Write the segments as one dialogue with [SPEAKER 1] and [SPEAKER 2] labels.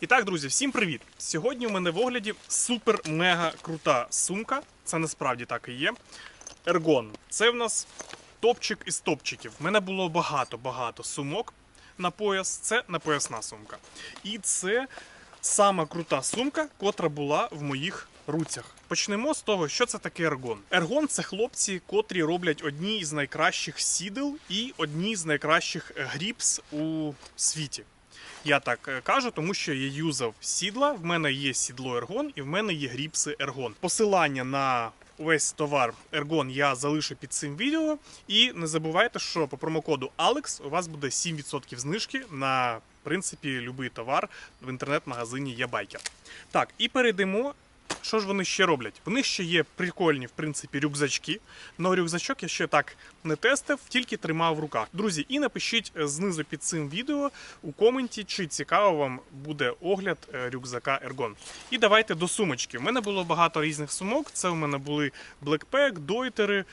[SPEAKER 1] І так, друзі, всім привіт! Сьогодні у мене в огляді супер-мега крута сумка. Це насправді так і є. Ергон. Це в нас топчик із топчиків. У мене було багато-багато сумок на пояс. Це напоясна сумка. І це сама крута сумка, котра була в моїх руцях. Почнемо з того, що це таке ергон. Ергон це хлопці, котрі роблять одні із найкращих сідел і одні з найкращих гріпс у світі. Я так е, кажу, тому що я юзав сідла. В мене є сідло Ергон і в мене є гріпси Ергон. Посилання на весь товар Ергон я залишу під цим відео. І не забувайте, що по промокоду ALEX у вас буде 7% знижки на в принципі будь-який товар в інтернет-магазині Ябайкер. Так, і перейдемо. Що ж вони ще роблять? В них ще є прикольні, в принципі, рюкзачки. Но рюкзачок я ще так не тестив, тільки тримав в руках. Друзі, і напишіть е, знизу під цим відео у коменті, чи цікаво вам буде огляд е, рюкзака Ergon. І давайте до сумочки. У мене було багато різних сумок. Це у мене були Blackpack, дойтери.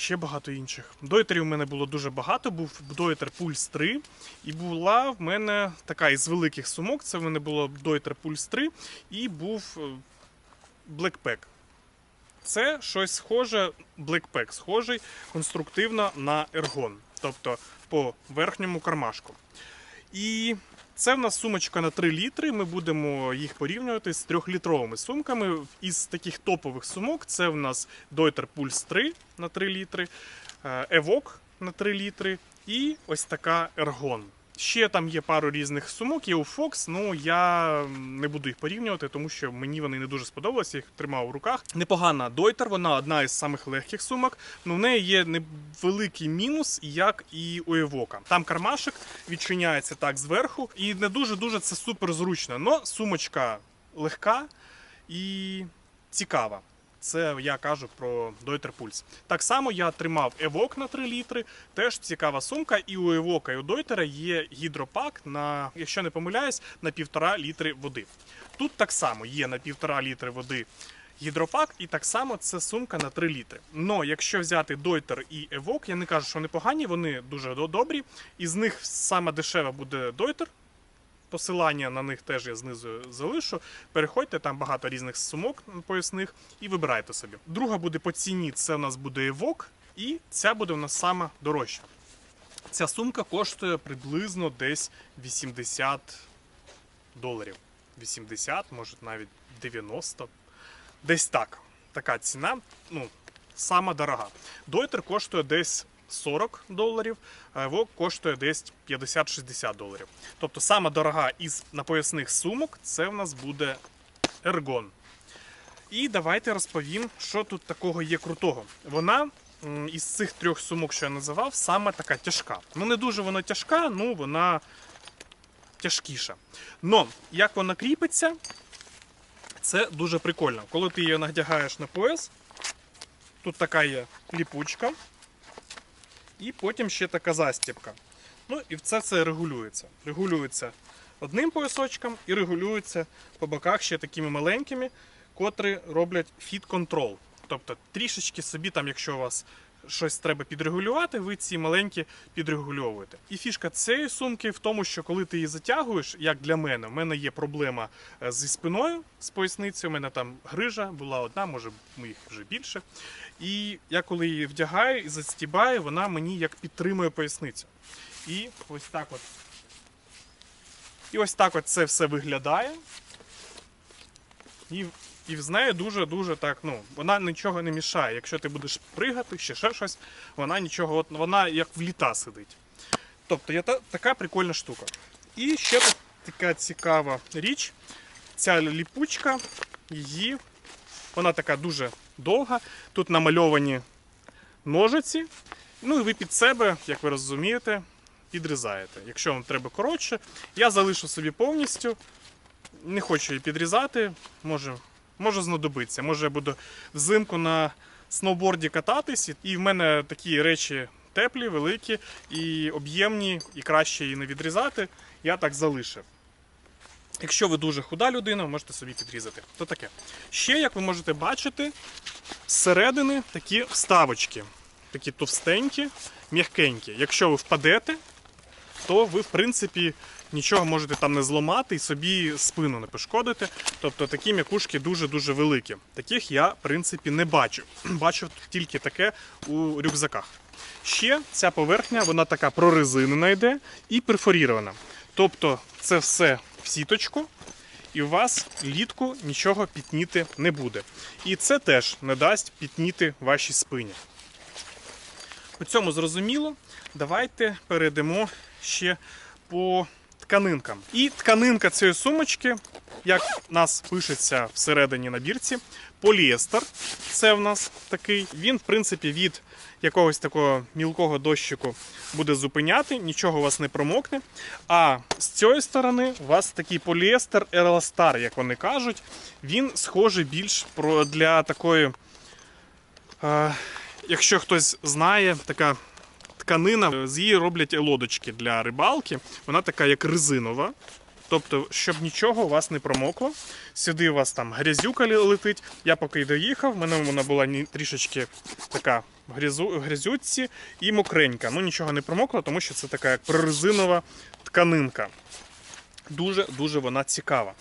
[SPEAKER 1] Ще багато інших. Дойтерів у мене було дуже багато. Був дойтер Pulse 3. І була в мене така із великих сумок. Це в мене було дойтер Pulse 3 і був Blackpack. Це щось схоже, Blackpack, схожий конструктивно на ергон, тобто по верхньому кармашку. І це в нас сумочка на 3 літри. Ми будемо їх порівнювати з 3-літровими сумками. Із таких топових сумок це в нас Deuter Pulse 3 на 3 літри, е, Evoque на 3 літри і ось така Ergon. Ще там є пару різних сумок, є у Fox, ну я не буду їх порівнювати, тому що мені вони не дуже сподобалися, їх тримав у руках. Непогана Deuter, вона одна із самих легких сумок, але в неї є невеликий мінус, як і у Евока. Там кармашик відчиняється так зверху, і не дуже-дуже це супер зручно. Но сумочка легка і цікава. Це я кажу про Deuter Pulse. Так само я тримав Evoque на 3 літри. Теж цікава сумка. І у Evoque, і у Deuter є гідропак на, якщо не помиляюсь, на 1,5 літри води. Тут так само є на 1,5 літри води гідропак, і так само це сумка на 3 літри. Но якщо взяти Deuter і Evoque, я не кажу, що вони погані, вони дуже добрі. Із них саме дешева буде Deuter. Посилання на них теж я знизу залишу. Переходьте, там багато різних сумок поясних і вибирайте собі. Друга буде по ціні, це у нас буде Evoque, і ця буде у нас сама дорожча. Ця сумка коштує приблизно десь 80 доларів. 80, може навіть 90. Десь так. Така ціна. Ну, сама дорога. Дойтер коштує десь 40 доларів, а Evoque коштує десь 50-60 доларів. Тобто сама дорога із напоясних сумок це в нас буде Ergon. І давайте розповім, що тут такого є крутого. Вона із цих трьох сумок, що я називав, саме така тяжка. Ну, не дуже вона тяжка, ну вона тяжкіша. Но як вона кріпиться, це дуже прикольно. Коли ти її надягаєш на пояс, тут така є ліпучка, і потім ще така застібка. Ну і це все регулюється. Регулюється одним поясочком і регулюється по боках ще такими маленькими, котрі роблять фіт-контрол. Тобто трішечки собі, там, якщо у вас щось треба підрегулювати, ви ці маленькі підрегульовуєте. І фішка цієї сумки в тому, що коли ти її затягуєш, як для мене, в мене є проблема е, зі спиною, з поясницею, у мене там грижа була одна, може їх вже більше. І я коли її вдягаю і застібаю, вона мені як підтримує поясницю. І ось так от. І ось так от це все виглядає. І, і з нею дуже-дуже так, ну, вона нічого не мішає. Якщо ти будеш пригати, ще ще щось, вона нічого, от, вона як в літа сидить. Тобто є та, така прикольна штука. І ще така цікава річ. Ця ліпучка, її, вона така дуже довга. Тут намальовані ножиці. Ну і ви під себе, як ви розумієте, підрізаєте. Якщо вам треба коротше, я залишу собі повністю. Не хочу її підрізати, може, може знадобиться. Може я буду взимку на сноуборді кататись, і в мене такі речі теплі, великі і об'ємні, і краще її не відрізати. Я так залишив. Якщо ви дуже худа людина, можете собі підрізати. То таке. Ще, як ви можете бачити, зсередини такі вставочки. Такі товстенькі, м'якенькі. Якщо ви впадете, то ви, в принципі, нічого можете там не зламати і собі спину не пошкодити. Тобто такі м'якушки дуже-дуже великі. Таких я, в принципі, не бачив. Бачив тільки таке у рюкзаках. Ще ця поверхня, вона така прорезинена йде і перфорірована. Тобто це все в сіточку, і у вас літку нічого пітніти не буде. І це теж не дасть пітніти вашій спині. У цьому зрозуміло. Давайте перейдемо ще по тканинкам. І тканинка цієї сумочки, як в нас пишеться всередині на бірці, поліестер. Це в нас такий. Він, в принципі, від якогось такого мілкого дощику буде зупиняти, нічого у вас не промокне. А з цієї сторони у вас такий поліестер Еластар, як вони кажуть. Він схожий більш для такої. Е, якщо хтось знає, така тканина, з її роблять лодочки для рибалки. Вона така як резинова. Тобто, щоб нічого у вас не промокло. Сюди у вас там грязюка летить. Я поки доїхав, в мене вона була трішечки така в грязюці і мокренька. Ну нічого не промокло, тому що це така як прорезинова тканинка. Дуже-дуже вона цікава.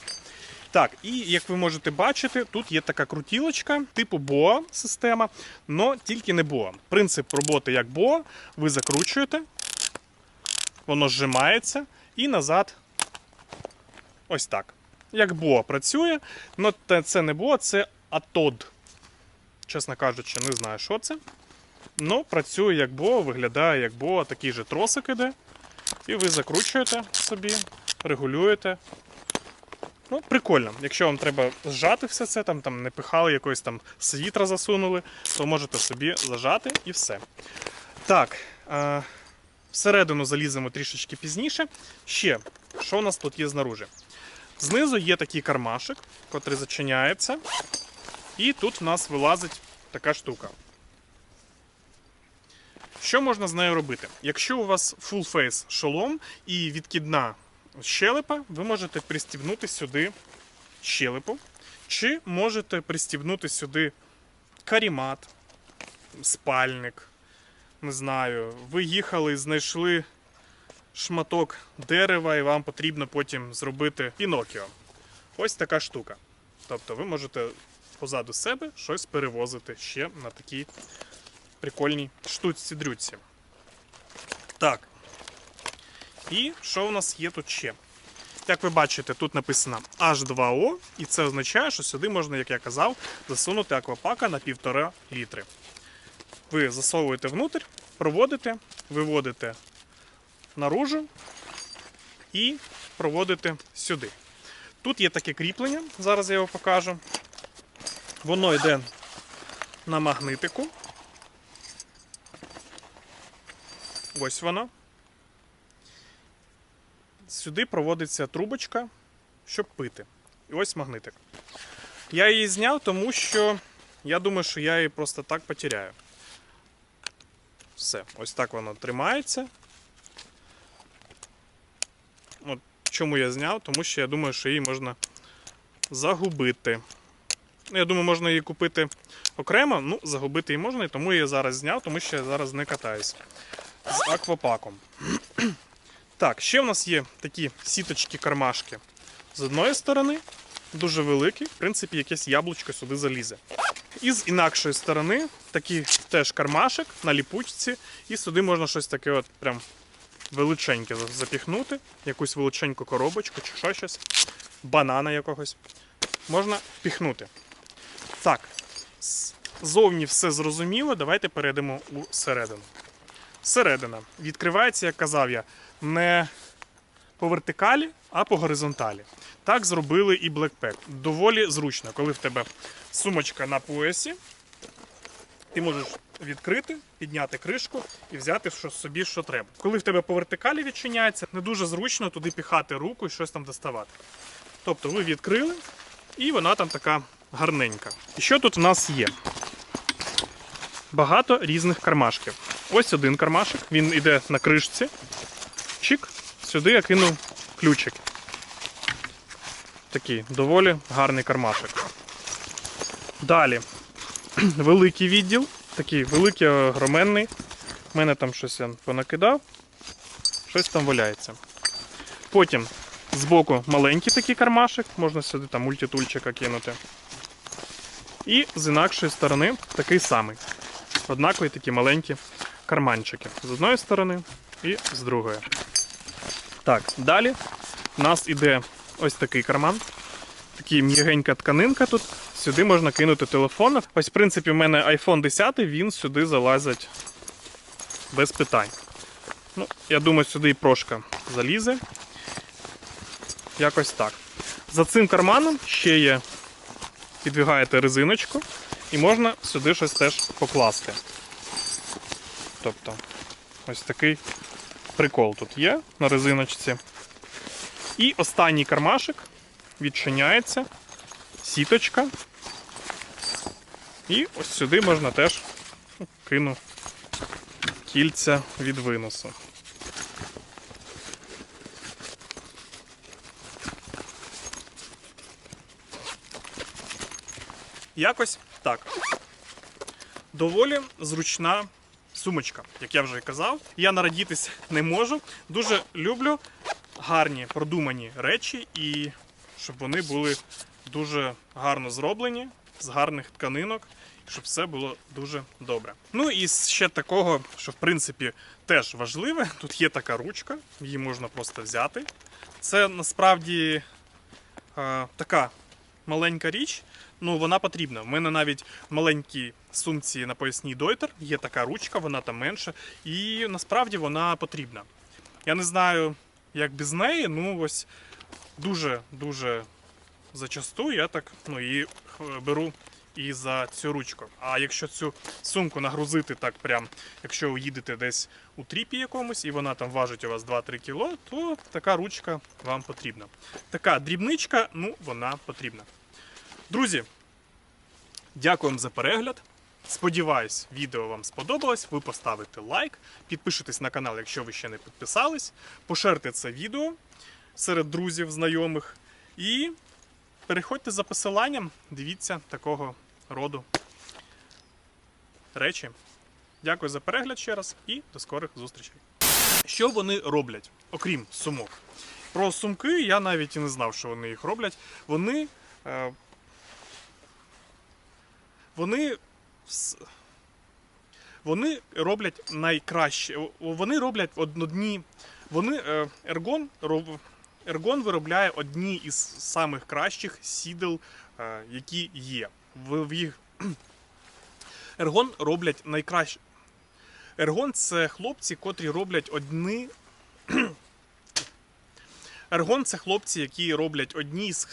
[SPEAKER 1] Так, і як ви можете бачити, тут є така крутілочка, типу BOA система, але тільки не BOA. Принцип роботи як BOA, ви закручуєте, воно зжимається і назад. Ось так. Як BOA працює, але це не BOA, це ATOD. Чесно кажучи, не знаю, що це. Ну, працює як BOA, виглядає як BOA, такий же тросик іде. І ви закручуєте собі, регулюєте. Ну, прикольно. Якщо вам треба зжати все це, там, там не пихали якось там світра засунули, то можете собі зажати і все. Так, е, всередину заліземо трішечки пізніше. Ще, що у нас тут є знаружи? Знизу є такий кармашик, котрий зачиняється. І тут в нас вилазить така штука. Що можна з нею робити? Якщо у вас full face шолом і відкидна щелепа, ви можете пристібнути сюди щелепу, чи можете пристібнути сюди карімат, спальник. Не знаю, ви їхали, знайшли шматок дерева, і вам потрібно потім зробити пінокіо. Ось така штука. Тобто ви можете позаду себе щось перевозити ще на такій прикольній штучці-дрючці. Так. І що у нас є тут ще? Як ви бачите, тут написано H2O, і це означає, що сюди можна, як я казав, засунути аквапака на 1,5 літри. Ви засовуєте внутрь, проводите, виводите наружу і проводите сюди. Тут є таке кріплення, зараз я його покажу. Воно йде на магнитику. Ось воно. Сюди проводиться трубочка, щоб пити. І ось магнитик. Я її зняв, тому що я думаю, що я її просто так потеряю. Все, ось так воно тримається. От чому я зняв? Тому що я думаю, що її можна загубити. Ну, Я думаю, можна її купити окремо, ну, загубити її можна, і тому я її зараз зняв, тому що я зараз не катаюсь з аквапаком. Так, ще в нас є такі сіточки-кармашки з одної сторони, дуже великі, в принципі, якесь яблучко сюди залізе. І з інакшої сторони такий теж кармашик на ліпучці, і сюди можна щось таке от прям величеньке запіхнути, якусь величеньку коробочку чи що щось, банана якогось. Можна впіхнути. Так, зовні все зрозуміло, давайте перейдемо у середину. Середина відкривається, як казав я, не по вертикалі, а по горизонталі. Так зробили і Blackpack. Доволі зручно, коли в тебе сумочка на поясі, ти можеш відкрити, підняти кришку і взяти собі, що треба. Коли в тебе по вертикалі відчиняється, не дуже зручно туди піхати руку і щось там доставати. Тобто ви відкрили, і вона там така гарненька. І що тут у нас є? Багато різних кармашків. Ось один кармашик, він йде на кришці. Чик, сюди я кинув ключик. Такий доволі гарний кармашик. Далі великий відділ, такий великий огроменний. У мене там щось я понакидав, щось там валяється. Потім збоку маленький такий кармашик, можна сюди там мультитульчика кинути. І з інакшої сторони такий самий. Однакові такі маленькі карманчики. З одної сторони і з другої. Так, далі у нас іде ось такий карман. Такий м'ягенька тканинка тут. Сюди можна кинути телефон. Ось, в принципі, в мене iPhone 10, він сюди залазить без питань. Ну, я думаю, сюди і прошка залізе. Якось так. За цим карманом ще є. Підвігаєте резиночку і можна сюди щось теж покласти. Тобто, ось такий прикол тут є на резиночці. І останній кармашик відчиняється, сіточка. І ось сюди можна теж ну, кину кільця від виносу. Якось так. Доволі зручна сумочка, як я вже казав. Я нарадітись не можу. Дуже люблю гарні продумані речі і щоб вони були дуже гарно зроблені, з гарних тканинок, щоб все було дуже добре. Ну і ще такого, що в принципі теж важливе, тут є така ручка, її можна просто взяти. Це насправді е, така маленька річ, ну вона потрібна. У мене навіть в маленькій сумці на поясній дойтер є така ручка, вона там менша, і насправді вона потрібна. Я не знаю, як без неї, ну ось дуже-дуже зачасту я так ну, і е, беру і за цю ручку. А якщо цю сумку нагрузити так прям, якщо ви їдете десь у тріпі якомусь і вона там важить у вас 2-3 кг, то така ручка вам потрібна. Така дрібничка, ну вона потрібна. Друзі, дякую вам за перегляд. Сподіваюсь, відео вам сподобалось. Ви поставите лайк, підпишитесь на канал, якщо ви ще не підписались, поширте це відео серед друзів, знайомих. І переходьте за посиланням, дивіться такого роду речі. Дякую за перегляд ще раз і до скорих зустрічей. Що вони роблять, окрім сумок? Про сумки я навіть і не знав, що вони їх роблять. Вони. Вони. Вони роблять найкраще. Вони роблять одні. Вони Ергон Ергон виробляє одні із самих кращих сідел, е, які є. В, їх Ергон роблять найкраще. Ергон це хлопці, котрі роблять одні. Ергон це хлопці, які роблять одні з